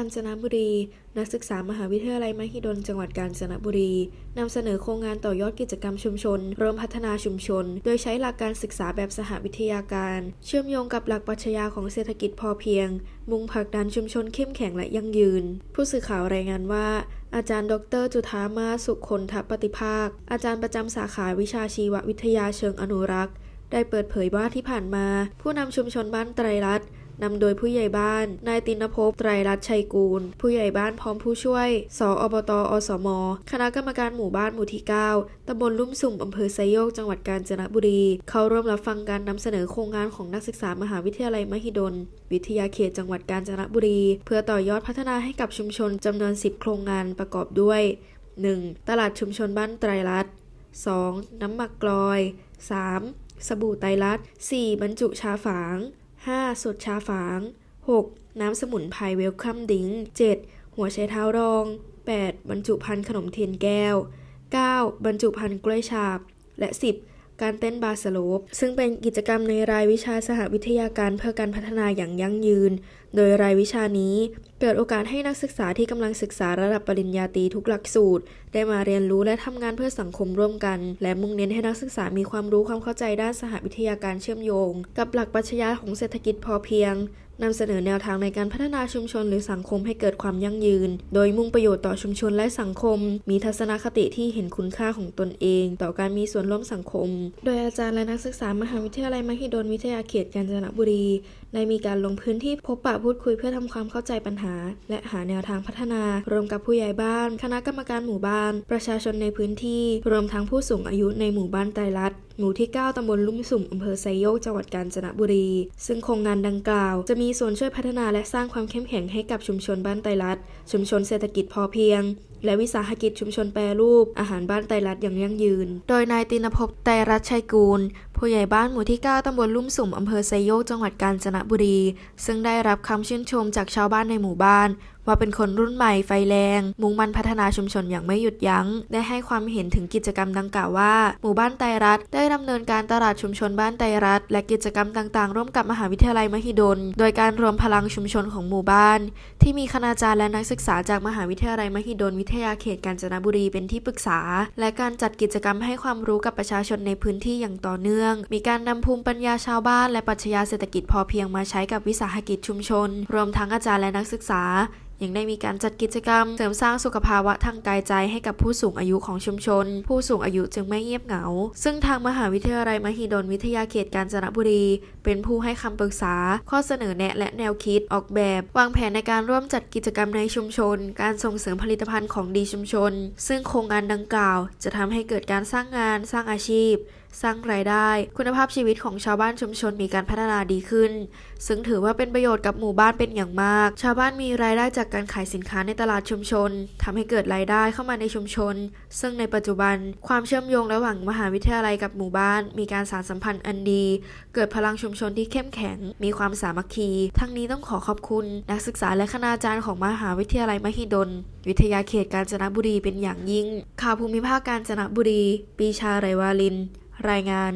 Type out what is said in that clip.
าญจนบุรี นักศึกษามหาวิทยาลัยมหิดลจังหวัดกาญจนบุรีนำเสนอโครงงานต่อยอดกิจกรรมชุมชนร่วมพัฒนาชุมชน โดยใช้หลักการศึกษาแบบสหวิทยาการ เชื่อมโยงกับหลักปรัชญาของเศรษฐกิจพอเพียง มุ่งผลักดันชุมชนเข้มแข็งและยั่งยืน ผู้สื่อข่าวรายงานว่าอาจารย์ ดร จุธามาสุขคนทปฏิภาค อาจารย์ประจำสาขาวิชาชีววิทยาเชิงอนุรักษ์ ได้เปิดเผยว่าที่ผ่านมา ผู้นำชุมชนบ้านไตรรัตน์ นำโดยผู้ใหญ่บ้านนายตินภพไตรรัตน์ชัยกูล ผู้ใหญ่บ้านพร้อมผู้ช่วยสออบตอสม คณะกรรมการหมู่บ้านหมู่ที่ 9ตำบลลุ่มสุ่มอำเภอไซโยกจังหวัดกาญจนบุรี เข้าร่วมรับฟังการนำเสนอโครงงานของนักศึกษามหาวิทยาลัยมหิดล วิทยาเขตจังหวัดกาญจนบุรี เพื่อต่อยอดพัฒนาให้กับชุมชนจำนวน 10 โครงงานประกอบด้วย 1. ตลาดชุมชนบ้านไตรรัตน์ 2. น้ำหมักกลอย 3. สบู่ไตรรัตน์ 4. บรรจุชาฝาง 5. สดชาฝาง 6. น้ำสมุนไพรเวลคัมดิง 7. หัวไชเท้ารอง 8. บรรจุภัณฑ์ขนมเทียนแก้ว 9. บรรจุภัณฑ์กล้วยฉาบ และ 10 การเต้นบาสโลป ซึ่งเป็นกิจกรรมในรายวิชาสหวิทยาการเพื่อการพัฒนาอย่างยั่งยืน โดยรายวิชานี้เปิดโอกาสให้นักศึกษาที่กำลังศึกษาระดับปริญญาตรีทุกหลักสูตร ได้มาเรียนรู้และทำงานเพื่อสังคมร่วมกัน และมุ่งเน้นให้นักศึกษามีความรู้ความเข้าใจด้านสหวิทยาการเชื่อมโยง กับหลักปรัชญาของเศรษฐกิจพอเพียง นำเสนอแนวทางในการพัฒนาชุมชนหรือสังคมให้เกิดความยั่งยืน โดยมุ่งประโยชน์ต่อชุมชนและสังคม มีทัศนคติที่เห็นคุณค่าของตนเอง ต่อการมีส่วนร่วมสังคม โดยอาจารย์และนักศึกษามหาวิทยาลัยมหิดลวิทยาเขตกาญจนบุรีได้มีการลงพื้นที่พบปะพูดคุยเพื่อทำความเข้าใจปัญหา และหาแนวทางพัฒนา รวมกับผู้ใหญ่บ้าน คณะกรรมการหมู่บ้าน ประชาชนในพื้นที่ รวมทั้งผู้สูงอายุในหมู่บ้านไตรรัตน์หมู่ที่ 9 ตำบลลุ่มสุ่ม อำเภอไซโยก จังหวัดกาญจนบุรี ซึ่งโครงงานดังกล่าว จะมีส่วนช่วยพัฒนาและสร้างความเข้มแข็งให้กับชุมชนบ้านไตรรัตน์ชุมชนเศรษฐกิจพอเพียง และวิสาหกิจชุมชนแปรรูป อาหารบ้านไตรรัตน์อย่างยั่งยืน โดยนายตินภพไตรรัตน์ชัยกูล ผู้ใหญ่บ้านหมู่ที่ 9 ตำบลลุ่มสุ่ม อำเภอไซโยก จังหวัดกาญจนบุรี ซึ่งได้รับคำชื่นชมจากชาวบ้านในหมู่บ้าน ว่าเป็นคนรุ่นใหม่ไฟแรง มุ่งมั่นพัฒนาชุมชนอย่างไม่หยุดยัง้ง ได้ให้ความเห็นถึงกิจกรรมดังกล่าวว่า หมู่บ้านไตรรัตน์ได้ดำเนินการตลาดชุมชนบ้านไตรรัตน์และกิจกรรมต่างๆ ร่วมกับมหาวิทยาลัยมหิดล โดยการรวมพลังชุมชนของหมู่บ้าน ที่มีคณาจารย์และนักศึกษาจากมหาวิทยาลัยมหิดลวิทยาเขตกาญจนบุรีเป็นที่ปรึกษา และการจัดกิจกรรมให้ความรู้กับประชาชนในพื้นที่อย่างต่อเนื่อง มีการนำภูมิปัญญาชาวบ้านและปรัชญาเศรษฐกิจพอเพียงมาใช้กับวิสาหกิจชุมชน รวมทั้งอาจารย์และนักศึกษายังได้มีการจัดกิจกรรม เสริมสร้างสุขภาวะทางกายใจให้กับผู้สูงอายุของชุมชน ผู้สูงอายุจึงไม่เงียบเหงา ซึ่งทางมหาวิทยาลัยมหิดลวิทยาเขตกาญจนบุรี เป็นผู้ให้คำปรึกษา ข้อเสนอแนะและแนวคิดออกแบบ วางแผนในการร่วมจัดกิจกรรมในชุมชน การส่งเสริมผลิตภัณฑ์ของดีชุมชน ซึ่งโครงงานดังกล่าว จะทำให้เกิดการสร้างงานสร้างอาชีพ สร้างรายได้ คุณภาพชีวิตของชาวบ้านชุมชนมีการพัฒนาดีขึ้น ซึ่งถือว่าเป็นประโยชน์กับหมู่บ้านเป็นอย่างมาก ชาวบ้านมีรายได้จากการขายสินค้าในตลาดชุมชนทำให้เกิดรายได้เข้ามาในชุมชน ซึ่งในปัจจุบัน ความเชื่อมโยงระหว่างมหาวิทยาลัยกับหมู่บ้าน มีการสานสัมพันธ์อันดี เกิดพลังชุมชนที่เข้มแข็ง มีความสามัคคี ทั้งนี้ต้องขอขอบคุณ นักศึกษาและคณาจารย์ของมหาวิทยาลัยมหิดล วิทยาเขตกาญจนบุรีเป็นอย่างยิ่ง ข่าวภูมิภาคกาญจนบุรี ปีชาไรวาลิน รายงาน